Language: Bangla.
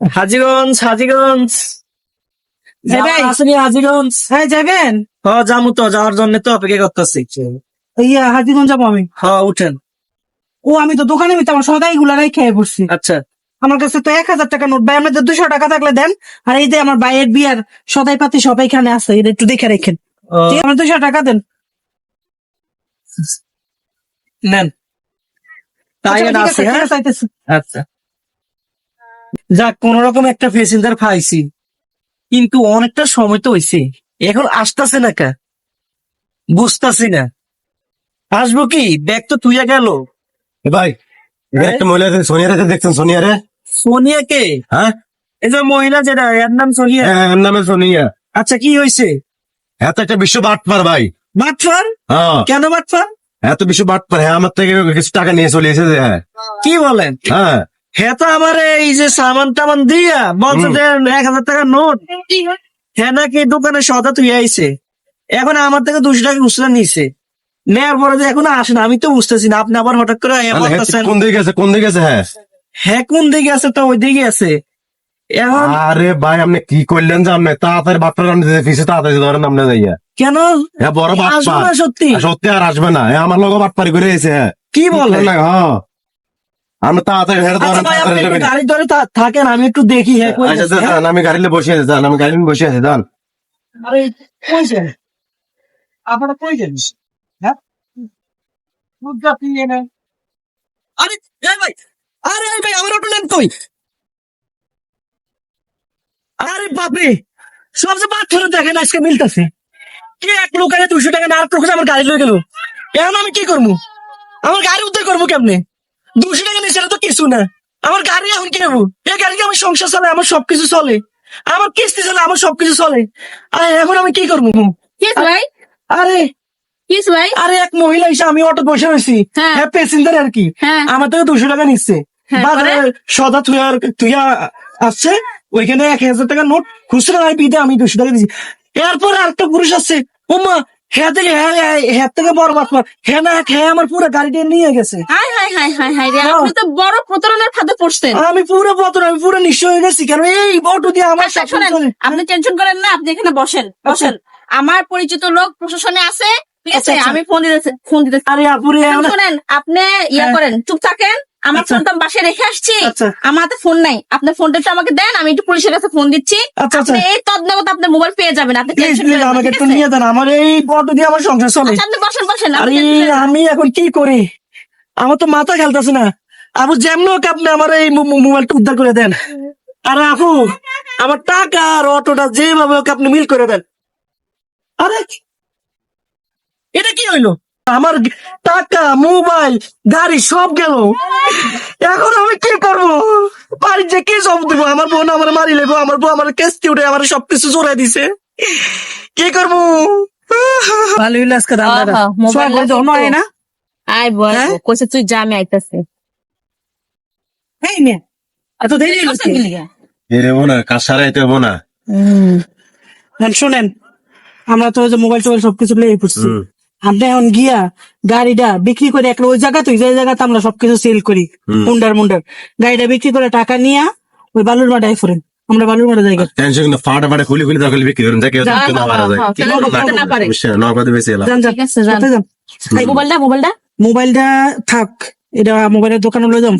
হাজিগঞ্জ হাজিগঞ্জ। ভাই। হাজিগঞ্জ। হ্যাঁ যাবেন? হ যামু তো যাওয়ার জন্য তো অপেক্ষা করতেছি। ইয়া হাজিগঞ্জ যাব আমি। হ উঠেন। ও আমি তো দোকানে মিতাম সদাই গুলারাই খেয়ে বসছি। আচ্ছা। আমার কাছে তো এক হাজার টাকা নোট। ভাই আপনাদের দুশো টাকা থাকলে দেন। আর এই যে আমার ভাইয়ের বিয়ার সদাই পাতি সবাই এখানে আছে এটা একটু দেখে রেখেন। আমার দুশো টাকা দেন। নেন। তাই আচ্ছা, আছে, আছে হ্যাঁ? আচ্ছা। যাক কোন রকম একটা প্যাসেঞ্জার পাইছি। কিন্তু অনেকটা সময় তো হয়েছে এখন আসতেছে না কা? বুঝতাছি না। আসব কি? ব্যাগ তো তুইয়া গেল। ভাই একটা মহিলা সোনিয়া রে দেখছেন সোনিয়া রে? সোনিয়া কে? হ্যাঁ? এই যে মহিলা যেটা এর নাম সোনিয়া? হ্যাঁ এর নামে সোনিয়া। আচ্ছা কি হয়েছে এত একটা বিশ্ব বাটপার ভাই। বাটফার হ্যাঁ। কেন বাটফার এত বিশ্ব বাটপার হ্যাঁ আমার থেকে কিছু টাকা নিয়ে চলে এসেছে হ্যাঁ। কি বলেন? হ্যাঁ। হ্যাঁ তো আমার এই যে সামান টামান দিয়া বলছে যে এক হাজার টাকা নোট। হ্যাঁ নাকি দোকানে সদা তুই আইছে। এখন আমার থেকে দুশো টাকা খুচরা নিছে। পরে যে এখন আসে না আমি তো বুঝতেছি না আপনি আবার হঠাৎ করে কোন দিকে আছে কোন দিকে হ্যাঁ? হ্যাঁ কোন দিকে আছে তো ওই দিকে আছে। এখন আরে ভাই আপনি কি করলেন যে আপনি তাড়াতাড়ি বাটপার আপনি ফিসে তাড়াতাড়ি ধরেন আপনি যাইয়া। কেন? হ্যাঁ বড় না সত্যি। সত্যি আর আসবে না। আমার লোক বাটপারি করে এসে হ্যাঁ। কি বলে? না হ্যাঁ। আমি তাড়াতাড়ি হেঁটে আচ্ছা ধরেন ভাই আপনি তাড়াতাড়ি একটু যাবেন। গাড়ি ধরে থাকেন আমি একটু দেখি হ্যাঁ আচ্ছা হ্যাঁ? আমি গাড়িতে বসে আছি আমি বসে আছি আরে কই যান আপনারা কই যান হ্যাঁ? বুঝতে পারছি না আরে এই ভাই আরে এই ভাই আমার অটো নেন কই? আরে বাপরে সবচেয়ে পাথরে দেখেন আজকে মিলতেছে। কি এক লোক দুশো টাকা না আর লোক আমার গাড়ি লয়ে গেল? এখন আমি কি করব? আমার গাড়ি উদ্ধার করব কেমনে? দুশো টাকা নিয়ে সেটা তো কিছু না। আমার গাড়ি এখন কি নেব এই গাড়িতে আমার সংসার চলে? আমার সবকিছু চলে। আমার কিস্তি চলে আমার সবকিছু চলে। আরে এখন আমি কি করব ভাই। আরে ভাই। আরে এক মহিলা এসে আমি অটো বসে রয়েছি। হ্যাঁ। প্যাসেঞ্জার আর কি। হ্যাঁ। আমার থেকে দুশো টাকা নিচ্ছে। হ্যাঁ, বাজারে সদা তুই আর তুই আসছে। ওইখানে এক হাজার টাকা নোট খুচরা নাই পিতে আমি দুশো টাকা দিচ্ছি এরপর আরেকটা পুরুষ আসছে। ও মা হ্যাঁ থেকে হ্যাঁ হ্যাঁ, হ্যাঁ থেকে বড় বাটপার হ্যাঁ না হ্যাঁ আমার পুরো গাড়িটা নিয়ে গেছে হাই হাই হাই হাই হাই রে। আপনি তো বড় প্রতারণার ফাঁদে পড়ছেন আমি পুরো আমি হয়ে গেছি কেন এই দিয়ে আমার আচ্ছা, শোনেন আপনি টেনশন করেন না আপনি এখানে বসেন বসেন আমার পরিচিত লোক প্রশাসনে আছে ঠিক আছে আচ্ছা, আচ্ছা। আমি ফোন দিতে ফোন দিতে আরে আপুরে শোনেন আপনি ইয়া হ্যাঁ। করেন চুপ থাকেন আমার আচ্ছা। ফোনটা আমি বাসায় রেখে আসছি। আচ্ছা। আমার হাতে ফোন নাই। আপনার ফোনটা একটু আমাকে দেন আমি একটু পুলিশের কাছে ফোন দিচ্ছি। আচ্ছা আপনি এই তদনগত আপনার মোবাইল পেয়ে যাবেন আপনি আমাকে একটু নিয়ে দেন আমার এই অটো দিয়ে আমার সংসার চলে। আপনি বসেন বসেন। আমি এখন কি করি? আমার তো মাথা খেলতেছে না। আপু যেমন হোক আপনি আমার এই মোবাইলটা উদ্ধার করে দেন। আরে আপু আমার টাকা আর অটোটা যেভাবে হোক আপনি মিল করে দেন। আরে এটা কি হইল? আমার টাকা মোবাইল গাড়ি সব গেল। এখন আমি কি করব? বাড়ির যে কি সব দেবো? আমার বোন আমার মারি লেবো আমার বউ আমার কেস্তি উঠে আমার সবকিছু জোড়াই দিছে। কি করব? ভালো আজকে না? আয় বল হ্যাঁ? কইছে তুই আমি আইতাছি। এই মেয়ে এত দেরি হলো? এরে বোনা শোনেন আমরা তো ওই যে মোবাইল টোবাইল সবকিছু লেগে পড়ছি। আমরা এখন গিয়া গাড়িটা বিক্রি করে একটা ওই জায়গা তো যে জায়গাতে আমরা সবকিছু সেল করি মুন্ডার মুন্ডার। গাড়িটা বিক্রি করে টাকা নিয়া ওই বালুর মাঠে ফোরেন আমরা বালুর মাঠা জায়গা টেনশন কিন্তু ফাটা ফাটা খুলি খুলি দরকার বিক্রি করেন যাকে নগদে বেশি এলাম মোবাইলটা মোবাইলটা? মোবাইলটা থাক এটা মোবাইলের দোকানে লয়ে যাম।